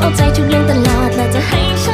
เอาใจทุกเรื่องตลอดและจะให้ฉัน